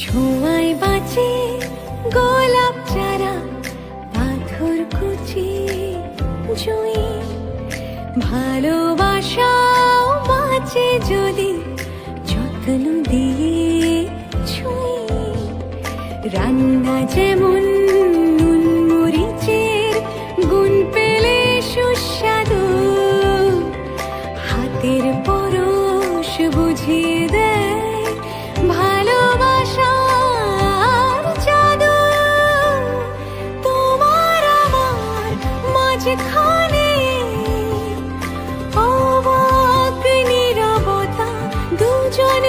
ছোঁয়ায় বাঁচে গোলাপ চারা, পাথর কুচি জুই। ভালোবাসাও বাঁচে যদি যত্ন দিয়ে ছুঁই। রান্না যেমন মাঝখানে অবাক নীরবতা দুজন